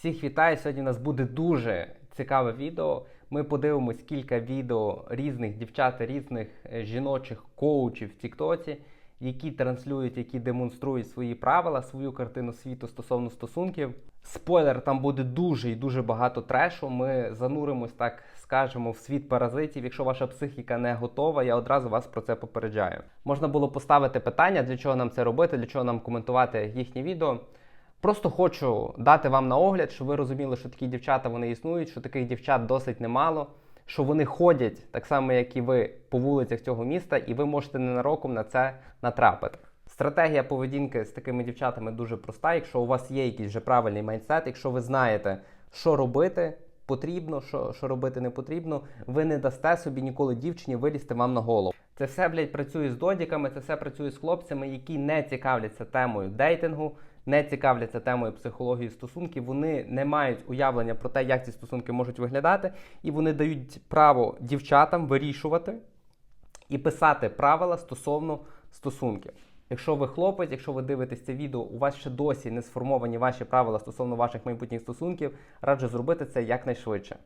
Всіх вітаю! Сьогодні у нас буде дуже цікаве відео. Ми подивимось кілька відео різних дівчат, різних е, жіночих коучів в Тіктоці, які транслюють, які демонструють свої правила, свою картину світу стосовно стосунків. Спойлер, там буде дуже і дуже багато трешу. Ми зануримось, так скажемо, в світ паразитів. Якщо ваша психіка не готова, я одразу вас про це попереджаю. Можна було поставити питання, для чого нам це робити, для чого нам коментувати їхні відео. Просто хочу дати вам на огляд, щоб ви розуміли, що такі дівчата вони існують, що таких дівчат досить немало, що вони ходять так само, як і ви, по вулицях цього міста, і ви можете ненароком на це натрапити. Стратегія поведінки з такими дівчатами дуже проста. Якщо у вас є якийсь вже правильний майндсет, якщо ви знаєте, що робити потрібно, що, що робити не потрібно, ви не дасте собі ніколи дівчині вилізти вам на голову. Це все, блядь, працює з додіками, це все працює з хлопцями, які не цікавляться темою дейтингу, не цікавляться темою психології стосунків. Вони не мають уявлення про те, як ці стосунки можуть виглядати, і вони дають право дівчатам вирішувати і писати правила стосовно стосунків. Якщо ви хлопець, якщо ви дивитесь це відео, у вас ще досі не сформовані ваші правила стосовно ваших майбутніх стосунків, раджу зробити це якнайшвидше.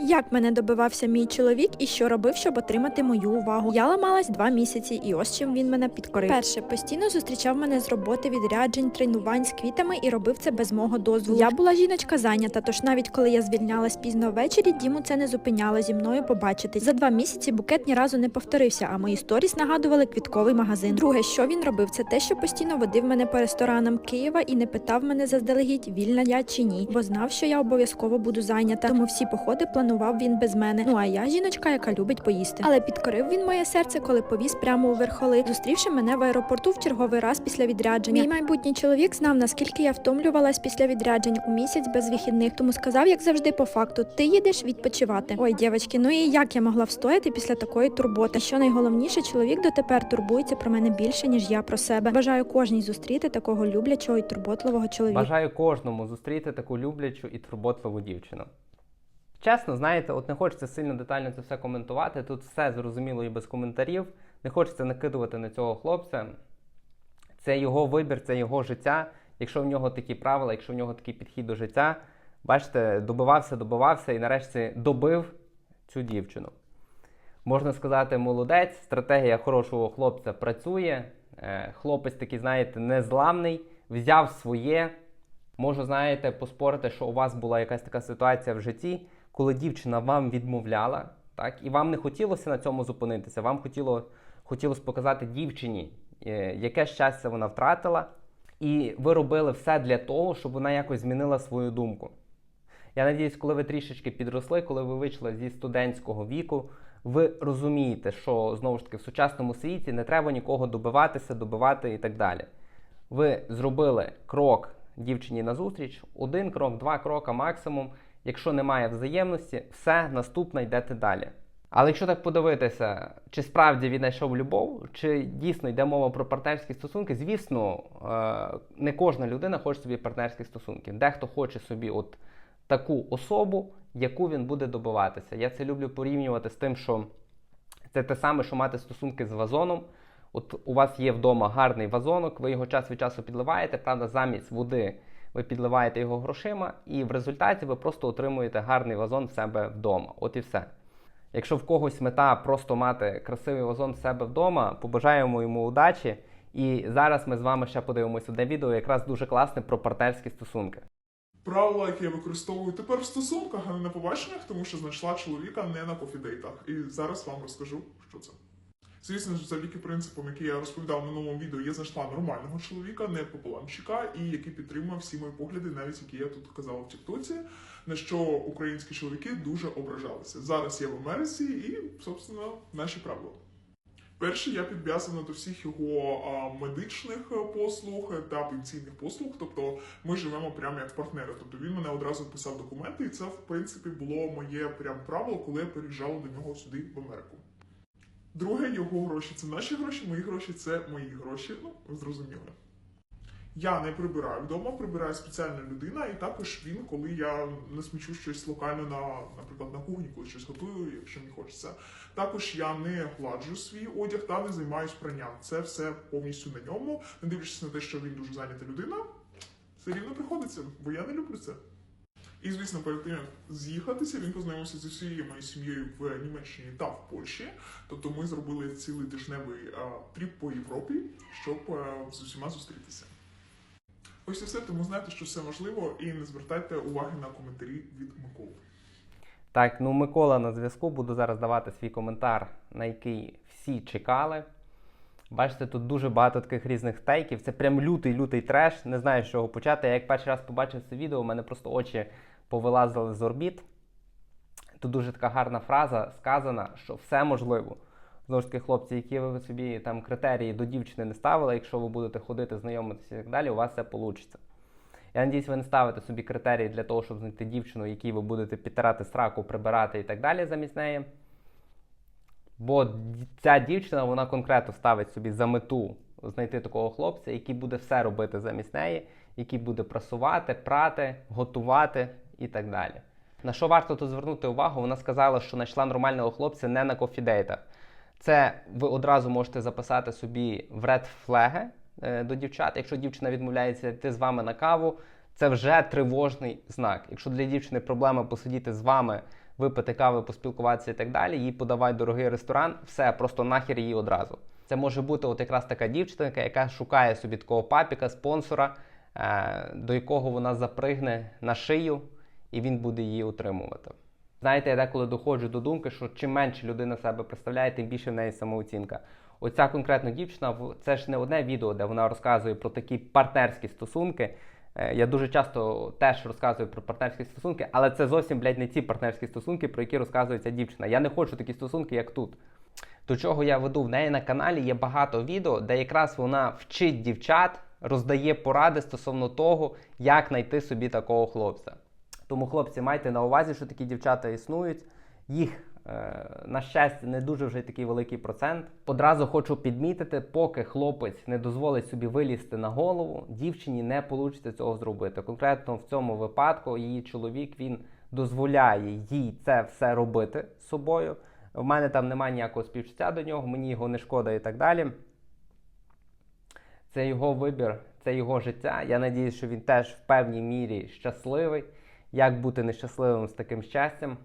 Як мене добивався мій чоловік і що робив, щоб отримати мою увагу? Я ламалась два місяці, і ось чим він мене підкорив. Перше, постійно зустрічав мене з роботи, відряджень, тренувань з квітами і робив це без мого дозволу. Я була жіночка зайнята, тож навіть коли я звільнялась пізно ввечері, Діму це не зупиняло зі мною побачитись. За два місяці букет ні разу не повторився, а мої сторіс нагадували квітковий магазин. Друге, що він робив, це те, що постійно водив мене по ресторанам Києва і не питав мене заздалегідь, вільна я чи ні, бо знав, що я обов'язково буду зайнята. Тому всі походи планував він без мене. Ну а я жіночка, яка любить поїсти. Але підкорив він моє серце, коли повіз прямо у верхоли, зустрівши мене в аеропорту в черговий раз після відрядження. Мій майбутній чоловік знав, наскільки я втомлювалась після відряджень у місяць без вихідних, тому сказав, як завжди, по факту, ти їдеш відпочивати. Ой, дівчатки, ну і як я могла встояти після такої турботи? Що найголовніше, чоловік дотепер турбується про мене більше, ніж я про себе. Бажаю кожній зустріти такого люблячого і турботливого чоловіка. Бажаю кожному зустріти таку люблячу і турботливу дівчину. Чесно, знаєте, от не хочеться сильно детально це все коментувати. Тут все зрозуміло і без коментарів. Не хочеться накидувати на цього хлопця. Це його вибір, це його життя. Якщо в нього такі правила, якщо в нього такий підхід до життя, бачите, добивався, добивався і нарешті добив цю дівчину. Можна сказати, молодець, стратегія хорошого хлопця працює. Е, Хлопець такий, знаєте, незламний, взяв своє. Можу, знаєте, поспорити, що у вас була якась така ситуація в житті, коли дівчина вам відмовляла, так, і вам не хотілося на цьому зупинитися. Вам хотіло, хотілося показати дівчині, е, яке щастя вона втратила, і ви робили все для того, щоб вона якось змінила свою думку. Я надіюсь, коли ви трішечки підросли, коли ви вийшли зі студентського віку, ви розумієте, що знову ж таки в сучасному світі не треба нікого добиватися, добивати і так далі. Ви зробили крок дівчині назустріч, один крок, два крока максимум. Якщо немає взаємності, все наступне йдете далі. Але якщо так подивитися, чи справді він знайшов любов, чи дійсно йде мова про партнерські стосунки, звісно, е, не кожна людина хоче собі партнерських стосунків. Дехто хоче собі от таку особу, яку він буде добиватися. Я це люблю порівнювати з тим, що це те саме, що мати стосунки з вазоном. От у вас є вдома гарний вазонок, ви його час від часу підливаєте, правда, замість води ви підливаєте його грошима, і в результаті ви просто отримуєте гарний вазон в себе вдома. От і все. Якщо в когось мета просто мати красивий вазон в себе вдома, побажаємо йому удачі. І зараз ми з вами ще подивимося одне відео, якраз дуже класне про партнерські стосунки. Правила, які я використовую тепер в стосунках, а не на побаченнях, тому що знайшла чоловіка не на кофідейтах. І зараз вам розкажу, що це. Звісно ж, завдяки принципам, які я розповідав в минулому відео, я знайшла нормального чоловіка, не пополамчика, і який підтримує всі мої погляди, навіть які я тут казала в Тіктоці, на що українські чоловіки дуже ображалися. Зараз я в Америці і, собственно, наші правила. Перше, я підв'язана до всіх його а, медичних е, послуг та пенсійних послуг. Тобто ми живемо прямо як партнери. Тобто він мене одразу писав документи, і це в принципі було моє прям правило, коли я переїжджала до нього сюди в Америку. Друге, його гроші це наші гроші, мої гроші це мої гроші. Ну, зрозуміло. Я не прибираю вдома, прибирає спеціальна людина, і також він, коли я не смічу щось локально на, наприклад, на кухні, коли щось готую, якщо мені хочеться. Також я не гладжу свій одяг та не займаюсь пранням. Це все повністю на ньому. Не дивлячись на те, що він дуже зайнята людина, все рівно приходиться, бо я не люблю це. І, звісно, перед тим як з'їхатися, він познайомився зі всією моєю сім'єю в Німеччині та в Польщі. Тобто ми зробили цілий тижневий тріп по Європі, щоб а, з усіма зустрітися. Ось і все, тому знайте, що все можливо, і не звертайте уваги на коментарі від Миколи. Так, ну Микола на зв'язку. Буду зараз давати свій коментар, на який всі чекали. Бачите, тут дуже багато таких різних тейків. Це прям лютий-лютий треш. Не знаю, з чого почати. Я як перший раз побачив це відео, у мене просто очі повилазили з орбіт. Тут дуже така гарна фраза сказана, що все можливо. Знову ж таки, хлопці, які ви собі там критерії до дівчини не ставили, якщо ви будете ходити, знайомитися і так далі, у вас все вийде. Я надіюсь, ви не ставите собі критерії для того, щоб знайти дівчину, якій ви будете підтирати сраку, прибирати і так далі замість неї. Бо ця дівчина вона конкретно ставить собі за мету знайти такого хлопця, який буде все робити замість неї, який буде прасувати, прати, готувати і так далі. На що варто тут звернути увагу? Вона сказала, що знайшла нормального хлопця не на кофідейтах. Це ви одразу можете записати собі в ред флеги до дівчат. Якщо дівчина відмовляється йти з вами на каву, це вже тривожний знак. Якщо для дівчини проблема посидіти з вами, випити кави, поспілкуватися і так далі, їй подавай дорогий ресторан, все, просто нахер її одразу. Це може бути от якраз така дівчинка, яка шукає собі такого папіка, спонсора, е, до якого вона запригне на шию, і він буде її утримувати. Знаєте, я деколи доходжу до думки, що чим менше людина себе представляє, тим більше в неї самооцінка. Оця конкретна дівчина, це ж не одне відео, де вона розказує про такі партнерські стосунки. Е, Я дуже часто теж розказую про партнерські стосунки, але це зовсім, блядь, не ці партнерські стосунки, про які розказує ця дівчина. Я не хочу такі стосунки, як тут. До чого я веду? В неї на каналі є багато відео, де якраз вона вчить дівчат, роздає поради стосовно того, як знайти собі такого хлопця. Тому, хлопці, майте на увазі, що такі дівчата існують. Їх, е, на щастя, не дуже вже такий великий процент. Одразу хочу підмітити, поки хлопець не дозволить собі вилізти на голову, дівчині не вийде цього зробити. Конкретно в цьому випадку її чоловік він дозволяє їй це все робити з собою. В мене там немає ніякого співчуття до нього, мені його не шкода і так далі. Це його вибір, це його життя. Я надіюсь, що він теж в певній мірі щасливий. Як бути нещасливим з таким щастям?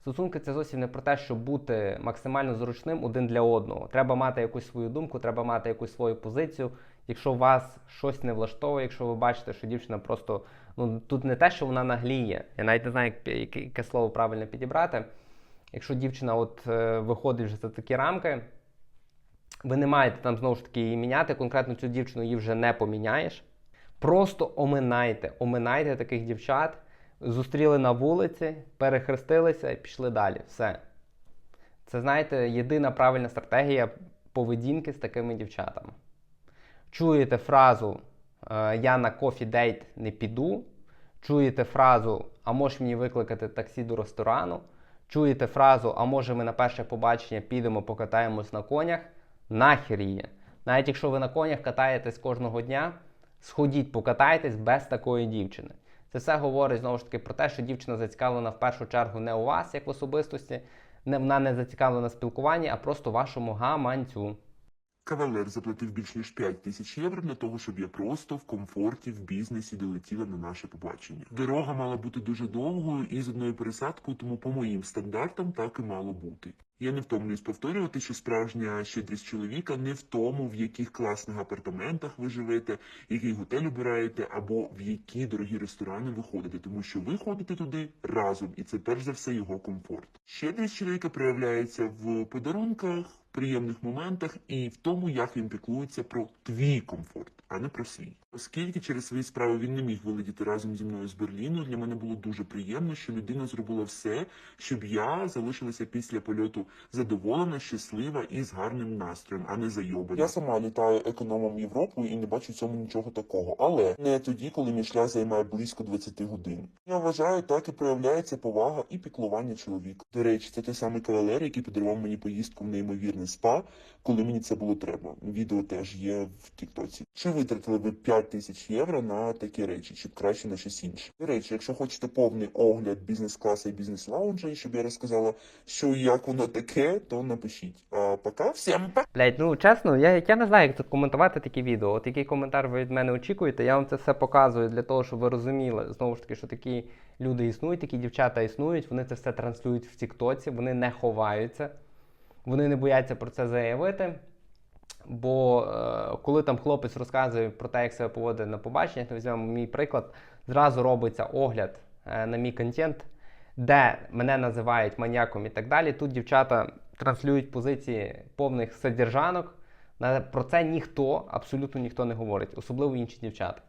Стосунки це зовсім не про те, щоб бути максимально зручним один для одного. Треба мати якусь свою думку, треба мати якусь свою позицію. Якщо вас щось не влаштовує, якщо ви бачите, що дівчина просто ну тут не те, що вона нагліє. Я навіть не знаю, яке, яке слово правильно підібрати. Якщо дівчина от е, виходить вже за такі рамки, ви не маєте там знову ж таки її міняти. Конкретно цю дівчину її вже не поміняєш. Просто оминайте, оминайте таких дівчат, зустріли на вулиці, перехрестилися і пішли далі. Все. Це, знаєте, єдина правильна стратегія поведінки з такими дівчатами. Чуєте фразу е, Я на кофі дейт не піду. Чуєте фразу А можеш мені викликати таксі до ресторану. Чуєте фразу А може ми на перше побачення підемо покатаємось на конях. Нахер її. Навіть якщо ви на конях катаєтесь кожного дня, сходіть, покатайтесь без такої дівчини. Це все говорить знову ж таки про те, що дівчина зацікавлена в першу чергу не у вас, як в особистості, не вона не зацікавлена в спілкуванні, а просто вашому гаманцю. Кавалер заплатив більш ніж 5 тисяч євро для того, щоб я просто в комфорті в бізнесі долетіла на наше побачення. Дорога мала бути дуже довгою і з одною пересадкою, тому по моїм стандартам так і мало бути. Я не втомлююсь повторювати, що справжня щедрість чоловіка не в тому, в яких класних апартаментах ви живете, який готель обираєте, або в які дорогі ресторани ви ходите, тому що ви ходите туди разом, і це перш за все його комфорт. Щедрість чоловіка проявляється в подарунках, приємних моментах і в тому, як він піклується про твій комфорт, а не про свій. Оскільки через свої справи він не міг вилетіти разом зі мною з Берліну, для мене було дуже приємно, що людина зробила все, щоб я залишилася після польоту задоволена, щаслива і з гарним настроєм, а не зайобана. Я сама літаю економом Європою і не бачу в цьому нічого такого, але не тоді, коли мій шлях займає близько 20 годин. Я вважаю, так і проявляється повага і піклування чоловіка. До речі, це той самий кавалер, який подарував мені поїздку в неймовірне спа, коли мені це було треба. Відео теж є в Тіктоці. Чи витратили ви 5 5 тисяч євро на такі речі, чи краще на щось інше. До речі, якщо хочете повний огляд бізнес-класу і бізнес-лаунжа, і щоб я розказала, що і як воно таке, то напишіть. А пока всім па! Блять, ну чесно, я, я не знаю, як тут коментувати такі відео. От який коментар ви від мене очікуєте, я вам це все показую для того, щоб ви розуміли знову ж таки, що такі люди існують, такі дівчата існують, вони це все транслюють в Тіктоці, вони не ховаються, вони не бояться про це заявити. Бо е, коли там хлопець розказує про те, як себе поводить на побаченнях, то візьмемо мій приклад, зразу робиться огляд е, на мій контент, де мене називають маньяком і так далі. Тут дівчата транслюють позиції повних содержанок. Про це ніхто, абсолютно ніхто не говорить, особливо інші дівчата.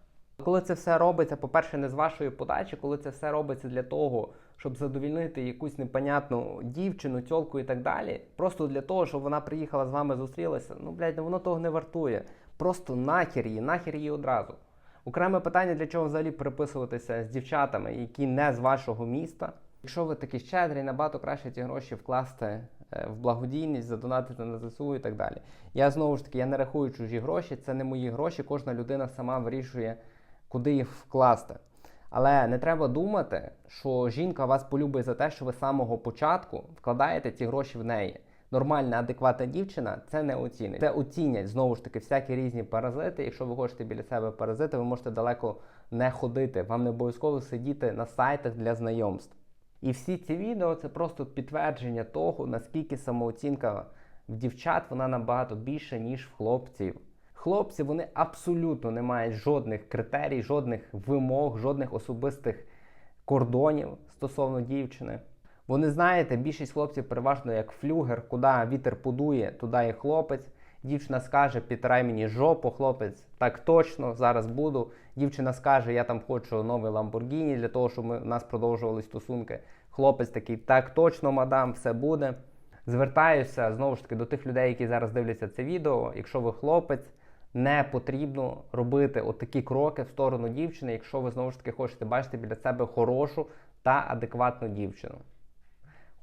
Коли це все робиться, по-перше, не з вашої подачі, коли це все робиться для того, щоб задовільнити якусь непонятну дівчину, тьолку і так далі, просто для того, щоб вона приїхала з вами зустрілася, ну блядь, ну воно того не вартує. Просто нахер її, нахер її одразу. Окреме питання, для чого взагалі переписуватися з дівчатами, які не з вашого міста. Якщо ви такі щедрі, набагато краще ті гроші вкласти е, в благодійність, задонатити на ЗСУ і так далі. Я знову ж таки я не рахую чужі гроші, це не мої гроші. Кожна людина сама вирішує, куди їх вкласти. Але не треба думати, що жінка вас полюбить за те, що ви з самого початку вкладаєте ці гроші в неї. Нормальна, адекватна дівчина це не оцінить. Це оцінять знову ж таки всякі різні паразити. Якщо ви хочете біля себе паразити, ви можете далеко не ходити. Вам не обов'язково сидіти на сайтах для знайомств. І всі ці відео це просто підтвердження того, наскільки самооцінка в дівчат вона набагато більша, ніж в хлопців. Хлопці вони абсолютно не мають жодних критерій, жодних вимог, жодних особистих кордонів стосовно дівчини. Вони знаєте, більшість хлопців переважно як флюгер, куди вітер подує, туди і хлопець. Дівчина скаже, підтирай мені жопу, хлопець, так точно, зараз буду. Дівчина скаже, я там хочу новий Ламборгіні для того, щоб ми, у нас продовжували стосунки. Хлопець такий, так точно, мадам, все буде. Звертаюся знову ж таки до тих людей, які зараз дивляться це відео. Якщо ви хлопець, не потрібно робити отакі кроки в сторону дівчини, якщо ви знову ж таки хочете бачити біля себе хорошу та адекватну дівчину.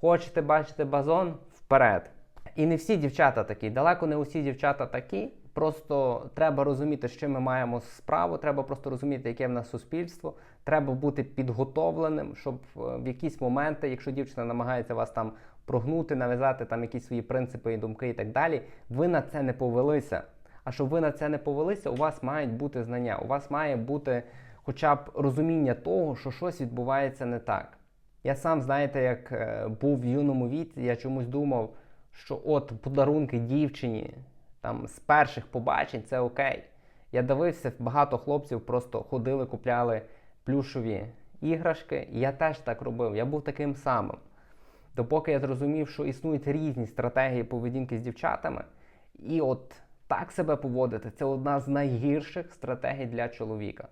Хочете бачити базон вперед. І не всі дівчата такі, далеко не усі дівчата такі. Просто треба розуміти, чим ми маємо справу. Треба просто розуміти, яке в нас суспільство. Треба бути підготовленим, щоб е, в якісь моменти, якщо дівчина намагається вас там прогнути, нав'язати там якісь свої принципи і думки і так далі, ви на це не повелися. А щоб ви на це не повелися, у вас мають бути знання, у вас має бути хоча б розуміння того, що щось відбувається не так. Я сам, знаєте, як е, був в юному віці, я чомусь думав, що от подарунки дівчині там з перших побачень це окей. Я дивився, багато хлопців просто ходили, купляли плюшові іграшки. І я теж так робив. Я був таким самим. Допоки я зрозумів, що існують різні стратегії поведінки з дівчатами, і от так себе поводити це одна з найгірших стратегій для чоловіка.